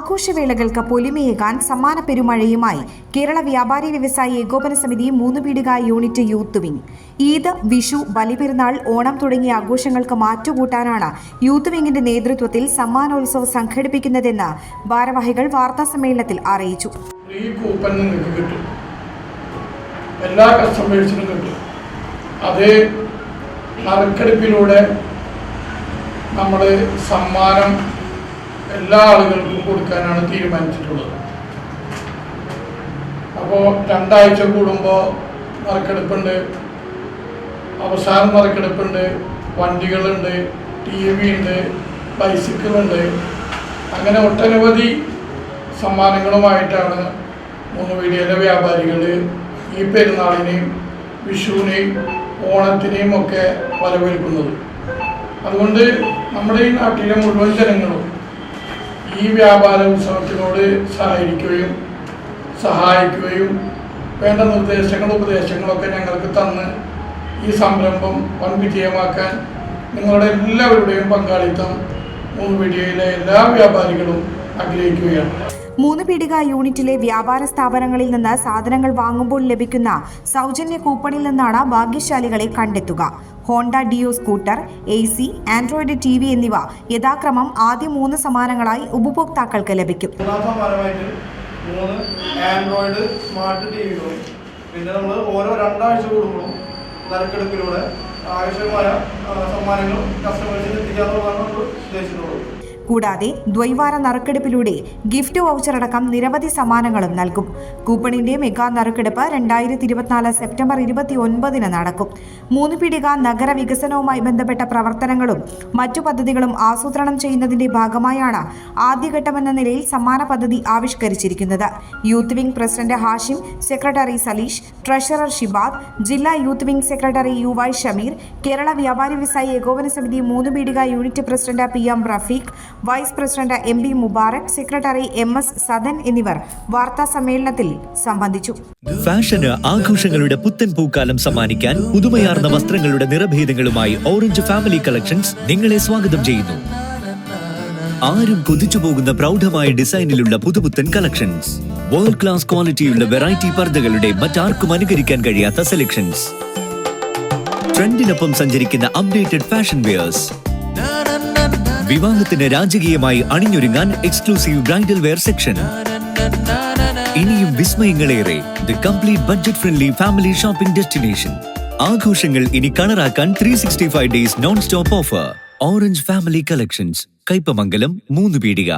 ആഘോഷവേളകൾക്ക് പൊലിമയേകാൻ സമ്മാന പെരുമഴയുമായി കേരള വ്യാപാരി വ്യവസായി ഏകോപന സമിതി Moonnupeedika unit youth wing. Eid Vishu Balipperunnal Onam തുടങ്ങിയ ആഘോഷങ്ങൾക്ക് മാറ്റുകൂട്ടാനാണ് യൂത്ത് വിംഗിന്റെ നേതൃത്വത്തിൽ സമ്മാനോത്സവം സംഘടിപ്പിക്കുന്നതെന്ന് ഭാരവാഹികൾ വാർത്താ സമ്മേളനത്തിൽ അറിയിച്ചു. എല്ലാ കസ്റ്റമേഴ്സിനും കിട്ടും. അത് നറുക്കെടുപ്പിലൂടെ നമ്മൾ സമ്മാനം എല്ലാ ആളുകൾക്കും കൊടുക്കാനാണ് തീരുമാനിച്ചിട്ടുള്ളത്. അപ്പോൾ രണ്ടാഴ്ച കൂടുമ്പോൾ നറുക്കെടുപ്പുണ്ട്. അവസാനം നറുക്കെടുപ്പുണ്ട്. വണ്ടികളുണ്ട് ടി വി ഉണ്ട് ബൈസിക്കിളുണ്ട്. അങ്ങനെ ഒട്ടനവധി സമ്മാനങ്ങളുമായിട്ടാണ് മൂന്ന് വീടിയിലെ വ്യാപാരികൾ ഈ പെരുന്നാളിനെയും വിഷുവിനെയും ഓണത്തിനെയും ഒക്കെ വരവേൽക്കുന്നത്. അതുകൊണ്ട് നമ്മുടെ ഈ നാട്ടിലെ മുഴുവൻ ജനങ്ങളും ഈ വ്യാപാര ഉത്സവത്തിനോട് സഹകരിക്കുകയും സഹായിക്കുകയും വേണ്ട നിർദ്ദേശങ്ങളും ഉപദേശങ്ങളൊക്കെ ഞങ്ങൾക്ക് തന്ന് ഈ സംരംഭം വൻ വിജയമാക്കാൻ നിങ്ങളുടെ എല്ലാവരുടെയും പങ്കാളിത്തം മൂന്ന് വീഡിയോയിലെ എല്ലാ വ്യാപാരികളും ആഗ്രഹിക്കുകയാണ്. മൂന്ന് പീടിക യൂണിറ്റിലെ വ്യാപാര സ്ഥാപനങ്ങളിൽ നിന്ന് സാധനങ്ങൾ വാങ്ങുമ്പോൾ ലഭിക്കുന്ന സൗജന്യ കൂപ്പണിൽ നിന്നാണ് ഭാഗ്യശാലികളെ കണ്ടെത്തുക. Honda Dio scooter A C Android T V എന്നിവ യഥാക്രമം ആദ്യ മൂന്ന് സമ്മാനങ്ങളായി ഉപഭോക്താക്കൾക്ക് ലഭിക്കും. മൂന്നാം ആൻഡ്രോയിഡ് സ്മാർട്ട് ടി വികളും പിന്നെ നമ്മൾ ഓരോ രണ്ടാഴ്ച കൂടുമ്പോഴും നറുക്കെടുപ്പിലൂടെ ആവശ്യമായ സമ്മാനങ്ങളും കസ്റ്റമേഴ്സിന് എത്തിക്കാന്നുള്ളതാണ് നമ്മൾ ഉദ്ദേശിച്ചിട്ടുള്ളത് കൂടാതെ ദ്വൈവാര നറുക്കെടുപ്പിലൂടെ ഗിഫ്റ്റ് വൗച്ചർ അടക്കം നിരവധി സമ്മാനങ്ങളും നൽകും. കൂപ്പണിന്റെ മെഗാ നറുക്കെടുപ്പ് രണ്ടായിരത്തി ഇരുപത്തിനാല് സെപ്റ്റംബർ ഇരുപത്തി ഒൻപതിന് നടക്കും. മൂന്ന് പീടിക നഗര വികസനവുമായി ബന്ധപ്പെട്ട പ്രവർത്തനങ്ങളും മറ്റു പദ്ധതികളും ആസൂത്രണം ചെയ്യുന്നതിന്റെ ഭാഗമായാണ് ആദ്യഘട്ടമെന്ന നിലയിൽ സമ്മാന പദ്ധതി ആവിഷ്കരിച്ചിരിക്കുന്നത്. Youth wing president Hashim secretary Saleesh treasurer Shibad ജില്ലാ youth wing secretary U Y Shameer Kerala വ്യാപാരി വ്യവസായി ഏകോപന സമിതി Moonnupeedika unit president P M Rafeeq vice president M B Mubarak secretary M S Sadan എന്നിവർ വാർത്താ സമ്മേളനത്തിൽ സംബന്ധിച്ചു. ഫാഷന് ആഘോഷങ്ങളുടെ പുത്തൻ പൂക്കാലം സമ്മാനിക്കാൻ പുതുമയാർന്ന വസ്ത്രങ്ങളുടെ നിറഭേദങ്ങളുമായി ഓറഞ്ച് ഫാമിലി കളക്ഷൻസ് നിങ്ങളെ സ്വാഗതം ചെയ്യുന്നു. ആരും കൊതിച്ചു പോകുന്ന പ്രൗഢമായ ഡിസൈനിലുള്ള പുതുപുത്തൻ കളക്ഷൻസ്. വേൾഡ് ക്ലാസ് ക്വാളിറ്റിയുള്ള വെറൈറ്റി പർദ്ദകളുടെ മറ്റാർക്കും അനുകരിക്കാൻ കഴിയാത്ത സെലക്ഷൻസ് ട്രെൻഡിനൊപ്പം സഞ്ചരിക്കുന്ന അപ്ഡേറ്റഡ് ഫാഷൻ വെയേഴ്സ് വിവാഹത്തിന് രാജകീയമായി അണിഞ്ഞൊരുങ്ങാൻ എക്സ്ക്ലൂസീവ് ബ്രൈഡൽ വെയർ സെക്ഷൻ. ഇനിയും വിസ്മയങ്ങളേറെ the complete budget friendly family shopping destination ആഘോഷങ്ങൾ ഇനി കളറാക്കാൻ three sixty five days non stop offer Orange family collections Kaipamangalam Moonnupeedika.